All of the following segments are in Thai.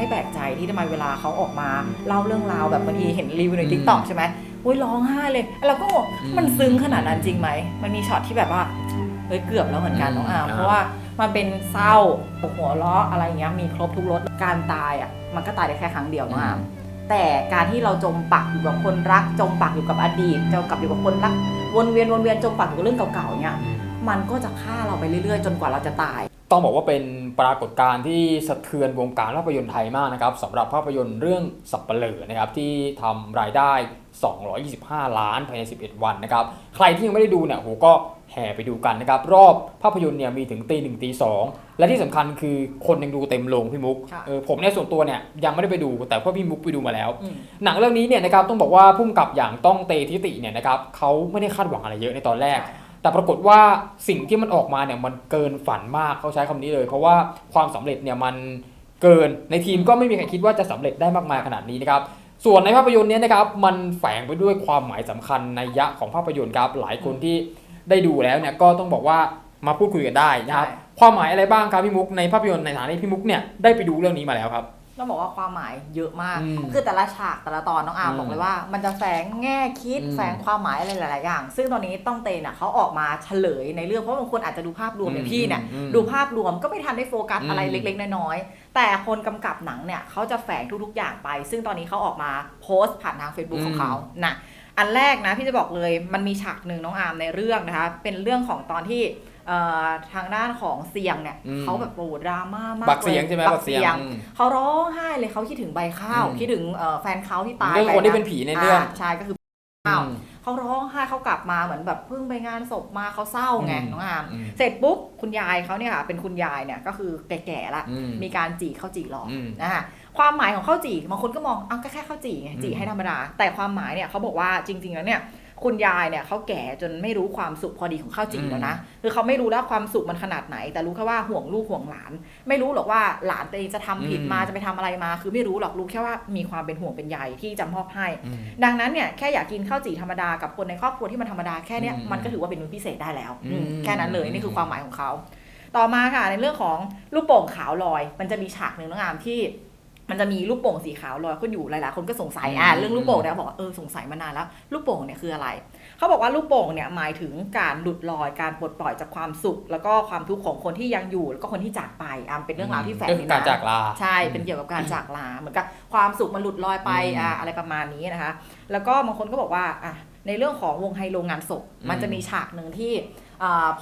ไม่แปลกใจที่ทำไมเวลาเขาออกมาเล่าเรื่องราวแบบบางทีเห็นรีวิวในอืมทิกตอกใช่ไหมอุ้ยร้องไห้เลยเราก็งงอืมมันซึ้งขนาดนั้นจริงไหม มันมีช็อตที่แบบว่าเฮ้ยเกือบแล้วเหมือนกันอืมน้องอามอ่าเพราะว่ามันเป็นเศร้าหัวเราะอะไรอย่างเงี้ยมีครบทุกรสการตายอะมันก็ตายได้แค่ครั้งเดียวน้องอามแต่การที่เราจมปักอยู่กับคนรัก จมปักอยู่กับอดีตจมปักอยู่กับคนรัก วนเวียนวนเวียนจมปักอยู่กับเรื่องเก่าๆเนี่ยมันก็จะฆ่าเราไปเรื่อยๆ จนกว่าเราจะตาย ต้องบอกว่าเป็นปรากฏการณ์ที่สะเทือนวงการภาพยนตร์ไทยมากนะครับสำหรับภาพยนตร์เรื่องสับเปลอนะครับที่ทำรายได้ 225 ล้านภายใน 11 วันนะครับใครที่ยังไม่ได้ดูเนี่ยโหก็แห่ไปดูกันนะครับรอบภาพยนตร์เนี่ยมีถึงตีหนึ่งตีสองและที่สำคัญคือคนยังดูเต็มโรงพี่มุกค่ะเออผมเนี่ยส่วนตัวเนี่ยยังไม่ได้ไปดูแต่พ่อพี่มุกไปดูมาแล้วอืมหนังเรื่องนี้เนี่ยนะครับต้องบอกว่าพุ่มกับอย่างต้องเตทิติเนี่ยนะครับเขาไม่ได้คาดหวังอะไรเยอะในตอนแรก แต่ปรากฏว่าสิ่งที่มันออกมาเนี่ยมันเกินฝันมากเขาใช้คำนี้เลย เพราะว่าความสำเร็จเนี่ยมันเกินในทีมก็ไม่มีใครคิดว่าจะสำเร็จได้มากมายขนาดนี้นะครับส่วนในภาพยนตร์เนี้นะครับมันแฝงไปด้วยความหมายสำคัญในยยะของภาพยนตร์ครับหลายคนที่ได้ดูแล้วเนี่ยก็ต้องบอกว่ามาพูดคุยกันได้นะครับใช่ความหมายอะไรบ้างครับพี่มุกในภาพยนตร์ในฐานะที่พี่มุกเนี่ยได้ไปดูเรื่องนี้มาแล้วครับ ต้องบอกว่าความหมายเยอะมาก อืมคือแต่ละฉากแต่ละตอนน้องอาร์มอืมบอกเลยว่า มันจะแฝงแง่คิดอืมแฝงความหมายอะไรหลายๆอย่าง ซึ่งตอนนี้ต้องเตนอะเขาออกมาเฉลยในเรื่องเพราะบางคนอาจจะดูภาพรวมอย่างพี่เนี่ยอืมดูภาพรวมก็ไม่ทันได้โฟกัสอืมอะไรเล็กๆน้อยๆแต่คนกำกับหนังเนี่ยเขาจะแฝงทุกๆอย่างไป ซึ่งตอนนี้เขาออกมาโพสต์ผ่านทาง Facebook ของเขานะอันแรกนะพี่จะบอกเลยมันมีฉากหนึ่งน้องอาร์มในเรื่องนะคะเป็นเรื่องของตอนที่เอ่อ ทางด้านของเสียงเนี่ยอืมเขาแบบโอ้โหดราม่ามากบักเสียงลใช่ไหมบักเสียงอืมเขาร้องไห้เลยเขาคิดถึงใบข้าวอืมคิดถึงเอ่อแฟนเขาที่ตายเรื่องไปคนที่เป็นผีในเรื่องาใช่ก็คือข้าวเขาร้องไห้เขากลับมาเหมือนแบบเพิ่งไปงานศพมาเขาเศร้าไงอืมน้องอามอืมเสร็จปุ๊บคุณยายเขาเนี่ยค่ะเป็นคุณยายเนี่ยก็คือแก่ๆละอืมมีการจีข้าวจี่หลอกอืมนะคะความหมายของข้าวจี่บางคนก็มองอ้าวก็แค่ข้าวจี่ไงจี่อืมให้ให้ธรรมดาแต่ความหมายเนี่ยเขาบอกว่าจริง ๆ แล้วเนี่ย คุณยายเนี่ยเขาแก่จนไม่รู้ความสุขพอดีของข้าวจี่แล้วนะคือเขาไม่รู้แล้วความสุขมันขนาดไหน แต่รู้แค่ว่าห่วงลูกห่วงหลาน ไม่รู้หรอกว่าหลานตัวเองจะทำผิดมาอืมจะไปทำอะไรมา คือไม่รู้หรอกรู้แค่ว่ามีความเป็นห่วงเป็นใยที่จะมอบให้อืมดังนั้นเนี่ยแค่อยากกินข้าวจี่ธรรมดากับคนในครอบครัวที่มันธรรมดาแค่เนี้ยอืมมันก็ถือว่าเป็นมื้อพิเศษได้แล้วอืมอืมแค่นั้นเลยนี่คือความหมายของเขาต่อมาค่ะในเรื่องของลูกโป่งขาวลอย มันจะมีฉากหนึ่งน้องอามที่ มันจะมีลูกโป่งสีขาวลอยขึ้นอยู่หลายๆคนก็สงสัยอะอืมเรื่องลูกโป่งเนี่ยบอกว่าเออสงสัยมานานแล้ว ลูกโป่งเนี่ยคืออะไร เขาบอกว่าลูกโป่งเนี่ยหมายถึงการหลุดลอยการปลดปล่อยจากความสุข แล้วก็ความทุกข์ของคนที่ยังอยู่แล้วก็คนที่จากไปอะเป็นเรื่องราวที่แฝงก็ในคือนั้นการจากลาใช่เป็นเกี่ยวกับการจากลาเหมือนกับความสุขมันหลุดลอยไปอืมอ่าอะไรประมาณนี้นะคะ แล้วก็บางคนก็บอกว่าอะในเรื่องของวงไฮโลงานศพอืมมันจะมีฉากหนึ่งที่อ่า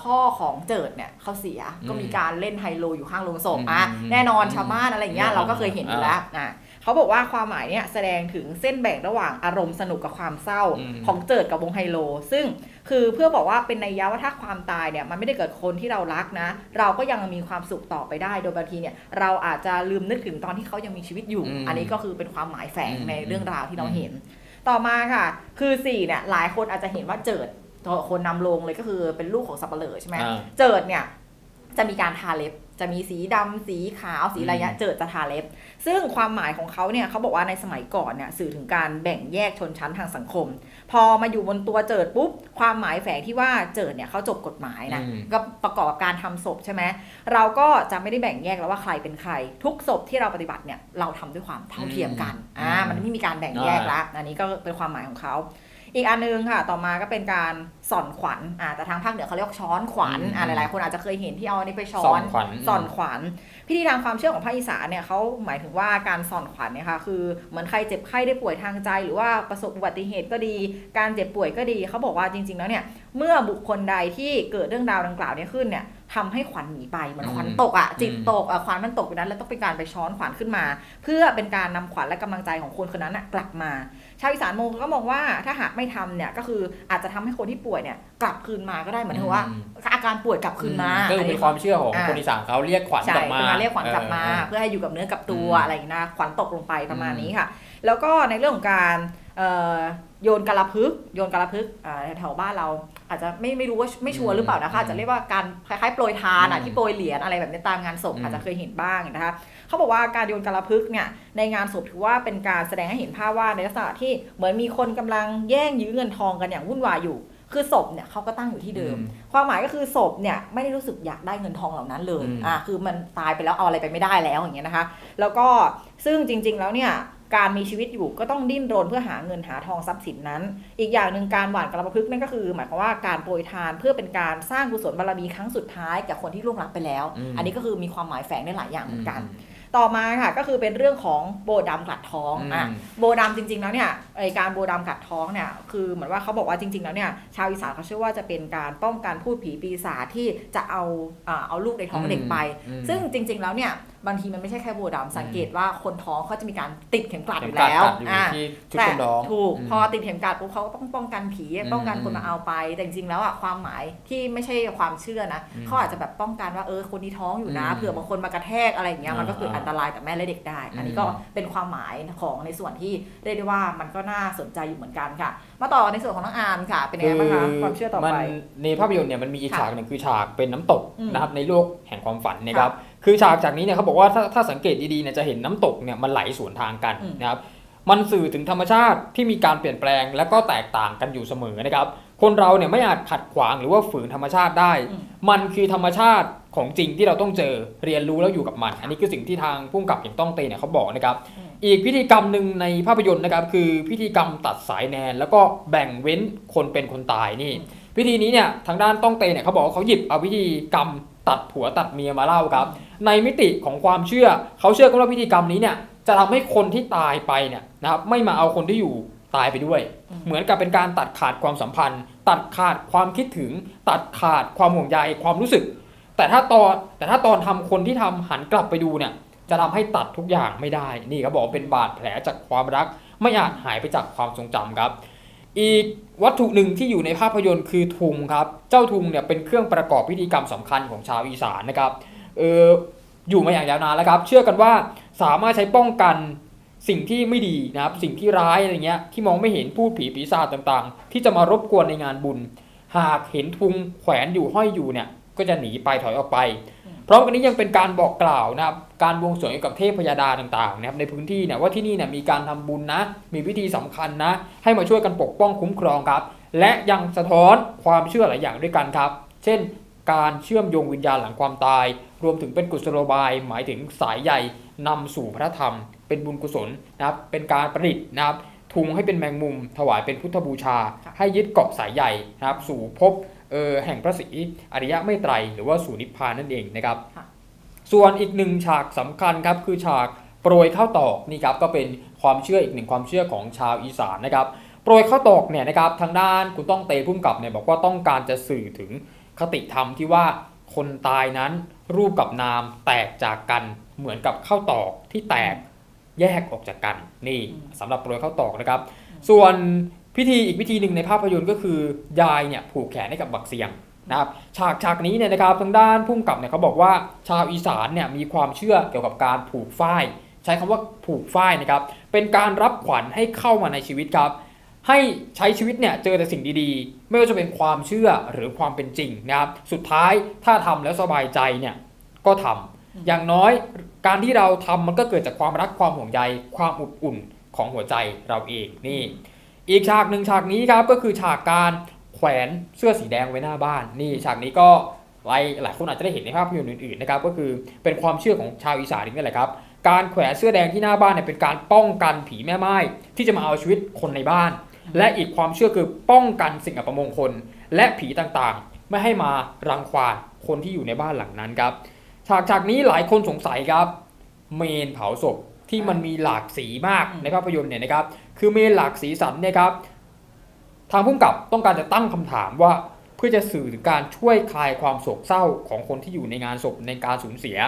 พ่อของเจิดเนี่ยเขาเสียอืมก็มีการเล่นไฮโลอยู่ข้างโรงศพอืมอะอืมแน่นอนอืมชาวบ้านอะไรอย่างเงี้ยอืมเราก็เคยเห็นอยู่แล้วอะเขาบอกว่าความหมายเนี่ยแสดงถึงเส้นแบ่งระหว่างอารมณ์สนุกกับความเศร้าอืมของเจิดกับวงไฮโล ซึ่งคือเพื่อบอกว่าเป็นนัยยะว่าถ้าความตายเนี่ยมันไม่ได้เกิดคนที่เรารักนะ เราก็ยังมีความสุขต่อไปได้ โดยบางทีเนี่ยเราอาจจะลืมนึกถึงตอนที่เขายังมีชีวิตอยู่อืมอันนี้ก็คือเป็นความหมายแฝงอืมในเรื่องราวที่เราเห็น ต่อมาค่ะ คือสี่เนี่ยหลายคนอาจจะเห็นว่าเจิดตัว คนนำลงเลยก็คือเป็นลูกของสับเปลือใช่ไหมอ่าเจิดเนี่ยจะมีการทาเล็บจะมีสีดำสีขาวสีอะไรเงี้ยเจิดจะทาเล็บ ซึ่งความหมายของเขาเนี่ยเขาบอกว่าในสมัยก่อนเนี่ยสื่อถึงการแบ่งแยกชนชั้นทางสังคม พอมาอยู่บนตัวเจิดปุ๊บ ความหมายแฝงที่ว่าเจิดเนี่ยเขาจบกฎหมายนะอืมก็ประกอบกับการทำศพใช่ไหมเราก็จะไม่ได้แบ่งแยกแล้วว่าใครเป็นใคร ทุกศพที่เราปฏิบัติเนี่ยเราทำด้วยความเท่าเทียมกันอ่ามันไม่มีการแบ่งแยกละอันนี้ก็เป็นความหมายของเขา อีกอันนึงค่ะ ต่อมาก็เป็นการสอนขวัญอ่าแต่ทางภาคเหนือเขาเรียกว่าช้อนขวัญอ่าหลายๆ คนอาจจะเคยเห็นที่เอาอันนี้ไปช้อสอนนขวัญสอนขวัญพิธีทางความเชื่อของภาคอีสานเนี่ยเขาหมายถึงว่าการสอนขวัญเนี่ยค่ะคือเหมือนใครเจ็บไข้ได้ป่วยทางใจ หรือว่าประสบอุบัติเหตุก็ดี การเจ็บป่วยก็ดีเขาบอกว่าจริง ๆ แล้วเนี่ยเมื่อบุคคลใดที่เกิดเรื่องราวดังกล่าวเนี้ขึ้นเนี่ยทำให้ขวัญหนีไปเหมือนขวัญตกอะจิตตกอะขวัญมันตกอยู่นั้นแล้วต้องเป็นการไปช้อนขวัญขึ้นมา เพื่อเป็นการนำขวัญและกำลังใจของคนคนนั้นน่ะกลับมา ชาวอีสานมองก็มองว่าถ้าหากไม่ทำเนี่ยก็คืออาจจะทำให้คนที่ป่วยเนี่ยกลับคืนมาก็ได้เหมือนถึงว่า อืม อาการป่วยกลับคืนมาก็คือเป็นความเชื่อของอ่าคนอีสานเขาเรียกขวัญใช่กลับมา เป็นการเรียกขวัญกลับมาเออเพื่อให้อยู่กับเนื้อกับตัวอืม อะไรอย่างนี้นะขวัญตกลงไปประมาณอืมนี้ค่ะ แล้วก็ในเรื่องของการเอ่อ โยนกระพึกษ์โยนกระพึกษ์อ่าแถวๆบ้านเราอาจจะไม่ไม่รู้ว่าไม่ชัวร์หรือเปล่านะคะอาจจะเรียกว่าการคล้ายๆโปรยทานอะอืมที่โปรยเหรียญอะไรแบบนี้ตามงานศพอืมอาจจะเคยเห็นบ้างนะคะเขาบอกว่าการโยนกระพึกษ์เนี่ยในงานศพถือว่าเป็นการแสดงให้เห็นภาพว่าในลักษณะที่เหมือนมีคนกำลังแย่งยื้อเงินทองกันอย่างวุ่นวายอยู่คือศพเนี่ยเขาก็ตั้งอยู่ที่เดิมอืมความหมายก็คือศพเนี่ยไม่ได้รู้สึกอยากได้เงินทองเหล่านั้นเลยอืมอ่าคือมันตายไปแล้วเอาอะไรไปไม่ได้แล้วอย่างเงี้ยนะคะ แล้วก็ซึ่งจริง ๆ แล้วเนี่ย การมีชีวิตอยู่ก็ต้องดิ้นรนเพื่อหาเงินหาทองทรัพย์สินนั้น อีกอย่างหนึ่งการหว่านกระประพฤกษ์นั่นก็คือ หมายความว่าการโปรยทานเพื่อเป็นการสร้างกุศลบารมีครั้งสุดท้ายแก่คนที่ล่วงลับไปแล้วอืมอันนี้ก็คือมีความหมายแฝงได้หลายอย่างเหมือนกัน ต่อมาค่ะก็คือเป็นเรื่องของโบดำกลัดท้องอืมอะโบดำจริงๆแล้วเนี่ย ไอการโบดำกัดท้องเนี่ยคือเหมือนว่าเขาบอกว่าจริง ๆ แล้วเนี่ยชาวอีสานเขาเชื่อว่าจะเป็นการป้องกันพูดผีปีศาจที่จะเอาอ่าเอาลูกในท้องเด็กไปอืมซึ่งจริง ๆ แล้วเนี่ยบางทีมันไม่ใช่แค่โบดำสังเกตว่าคนท้องเขาจะมีการติดเข็มกลัดอเข็มยู่กลัดแล้วกัดอยู่อะที่ชุดแต่คนร้องถูกมพอติดเข็มกลัดปุ๊บเขาก็ต้องป้องกันผีอืมป้องกันคนมาเอาไป แต่จริงๆแล้วอะความหมายที่ไม่ใช่ความเชื่อนะอืมเขาอาจจะแบบป้องกันว่าเออคนนี้ท้องอยู่นะอืมเผื่อบางคนมากระแทกอะไรอย่างเงี้ยมันก็คืออ่าอันตรายกับแม่และเด็กได้ อันนี้อืมก็เป็นความหมายของในส่วนที่เรียกได้ว่ามันก็น่าสนใจอยู่เหมือนกันค่ะ มาต่อในส่วนของน้องอาร์มค่ะ เป็นยังไงบ้างคะความเชื่อต่อมันไปในภาพยนตร์เนี่ยมันมีอีกค่ะฉากหนึ่งคือฉากเป็นน้ำตกอืมนะครับในโลกแห่งความฝันนะครับคือฉากจากนี้เนี่ยเขาบอกว่าถ้าถ้าสังเกตดีๆเนี่ยจะเห็นน้ำตกเนี่ยมันไหลสวนทางกันอืมนะครับมันสื่อถึงธรรมชาติที่มีการเปลี่ยนแปลงและก็แตกต่างกันอยู่เสมอนะครับ คนเราเนี่ยไม่อาจขัดขวางหรือว่าฝืนธรรมชาติได้อืมมันคือธรรมชาติของจริงที่เราต้องเจอเรียนรู้แล้วอยู่กับมัน อันนี้คือสิ่งที่ทางผู้กำกับอย่างต้องเตเนี่ยเขาบอกนะครับ อีกพิธีกรรมหนึ่งในภาพยนตร์นะครับคือพิธีกรรมตัดสายแนน แล้วก็แบ่งเว้นคนเป็นคนตายนี่ พิธีนี้เนี่ยทางด้านต้องเตเนี่ยเขาบอกว่าเขาหยิบเอาพิธีกรรมตัดผัวตัดเมียมาเล่าครับ ในมิติของความเชื่อเขาเชื่อกันว่าพิธีกรรมนี้เนี่ยจะทำให้คนที่ตายไปเนี่ยนะครับไม่มาเอาคนที่อยู่ตายไปด้วย เหมือนกับเป็นการตัดขาดความสัมพันธ์ ตัดขาดความคิดถึง ตัดขาดความห่วงใยความรู้สึก แต่ถ้าตอนแต่ถ้าตอนทำคนที่ทำหันกลับไปดูเนี่ย จะทำให้ตัดทุกอย่างไม่ได้ นี่เขาบอกเป็นบาดแผลจากความรัก ไม่อาจหายไปจากความทรงจำครับ อีกวัตถุหนึ่งที่อยู่ในภาพยนตร์คือทุงครับ เจ้าทุงเนี่ยเป็นเครื่องประกอบพิธีกรรมสำคัญของชาวอีสานนะครับ เอออยู่มาอย่างยาวนานแล้วครับ เชื่อกันว่าสามารถใช้ป้องกันสิ่งที่ไม่ดีนะครับ สิ่งที่ร้ายอะไรเงี้ย ที่มองไม่เห็นพูดผีปีศาจต่างๆ ที่จะมารบกวนในงานบุญ หากเห็นทุงแขวนอยู่ห้อยอยู่เนี่ย ก็จะหนีไปถอยออกไป พร้อมกันนี้ยังเป็นการบอกกล่าวนะครับการบวงสรวงเกี่ยวกับเทพพยาดาต่างๆนะครับในพื้นที่เนี่ยว่าที่นี่เนี่ยมีการทำบุญนะ มีพิธีสำคัญนะ ให้มาช่วยกันปกป้องคุ้มครองครับ และยังสะท้อนความเชื่อหลายอย่างด้วยกันครับ เช่น การเชื่อมโยงวิญญาณหลังความตาย รวมถึงเป็นกุศโลบาย หมายถึงสายใยนำสู่พระธรรม เป็นบุญกุศลนะครับเป็นการประดิษฐ์นะครับทุงให้เป็นแมงมุม ถวายเป็นพุทธบูชา ให้ยึดเกาะสายใยนะครับสู่ภพ ออแห่งพระศรีอริยะไม่ไตรหรือว่าสู่นิพพานนั่นเองนะครับค่ะส่วนอีกหนึ่งฉากสำคัญครับคือฉากโปรยข้าวตอกนี่ครับก็เป็นความเชื่ออีกหนึ่งความเชื่อของชาวอีสานนะครับโปรยข้าวตอกเนี่ยนะครับทางด้านคุณต้องเตพุ่มกับเนี่ยบอกว่าต้องการจะสื่อถึงคติธรรมที่ว่าคนตายนั้นรูปกับนามแตกจากกันเหมือนกับข้าวตอกที่แตกแยกออกจากกันนี่อืมสำหรับโปรยข้าวตอกนะครับ ส่วน พิธีอีกพิธีหนึ่งในภาพยนตร์ก็คือยายเนี่ยผูกแขนให้กับบักเสียงนะครับฉากฉากนี้เนี่ยนะครับทางด้านพุ่มกับเนี่ยเขาบอกว่าชาวอีสานเนี่ยมีความเชื่อเกี่ยวกับการผูกฝ้าย ใช้คำว่าผูกฝ้ายนะครับเป็นการรับขวัญให้เข้ามาในชีวิตครับ ให้ใช้ชีวิตเนี่ยเจอแต่สิ่งดีๆ ไม่ว่าจะเป็นความเชื่อหรือความเป็นจริงนะครับสุดท้ายถ้าทำแล้วสบายใจเนี่ยก็ทำอย่างน้อยการที่เราทำมันก็เกิดจากความรักความห่วงใยความอบอุ่นของหัวใจเราเองนี่ อีกฉากหนึ่งฉากนี้ครับก็คือฉากการแขวนเสื้อสีแดงไว้หน้าบ้าน นี่ฉากนี้ก็หลายหลายคนอาจจะได้เห็นในภาพยนตร์อื่นๆนะครับก็คือเป็นความเชื่อของชาวอีสานนี่แหละครับการแขวนเสื้อแดงที่หน้าบ้านเนี่ยเป็นการป้องกันผีแม่ไม้ที่จะมาเอาชีวิตคนในบ้าน และอีกความเชื่อคือป้องกันสิ่งอัปมงคล และผีต่างๆ ไม่ให้มารังควานคนที่อยู่ในบ้านหลังนั้นครับฉากฉากนี้หลายคนสงสัยครับ เมนเผาศพที่มันมีหลากสีมากในภาพยนตร์เนี่ยนะครับ คือเมนหลากสีสันเนี่ยครับทางผู้กำกับต้องการจะตั้งคำถามว่าเพื่อจะสื่อถึงการช่วยคลายความโศกเศร้าของคนที่อยู่ในงานศพในการสูญเสีย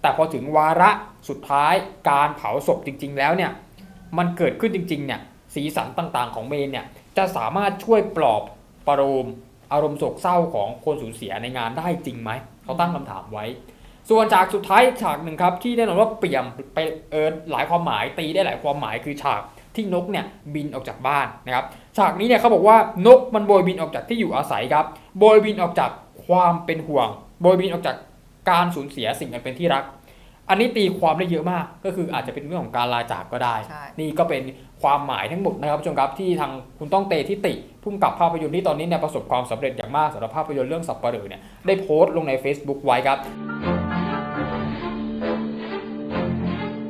แต่พอถึงวาระสุดท้ายการเผาศพจริง ๆ แล้วเนี่ยมันเกิดขึ้นจริงๆเนี่ยสีสันต่างๆ ของเมนเนี่ยจะสามารถช่วยปลอบประโลมอารมณ์โศกเศร้าของคนสูญเสียในงานได้จริงไหมเขาตั้งคำถามไว้ ส่วนฉากสุดท้ายฉากหนึ่งครับที่แน่นอนว่าเปลี่ยนไปเออหลายความหมายตีได้หลายความหมายคือฉาก ที่นกเนี่ยบินออกจากบ้านนะครับฉากนี้เนี่ยเขาบอกว่านกมันโบยบินออกจากที่อยู่อาศัยครับโบยบินออกจากความเป็นห่วง โบยบินออกจากการสูญเสียสิ่งอันเป็นที่รัก อันนี้ตีความได้เยอะมาก ก็คืออาจจะเป็นเรื่องของการลาจากก็ได้ใช่นี่ก็เป็นความหมายทั้งหมดนะครับผู้ชมครับที่ทางคุณต้องเตทิติพุ่มกับภาพยนตร์ที่ตอนนี้เนี่ยประสบความสำเร็จอย่างมากสำหรับภาพยนตร์เรื่องสับปะเหร่อเนี่ยได้โพสต์ลงใน Facebook ไว้ครับ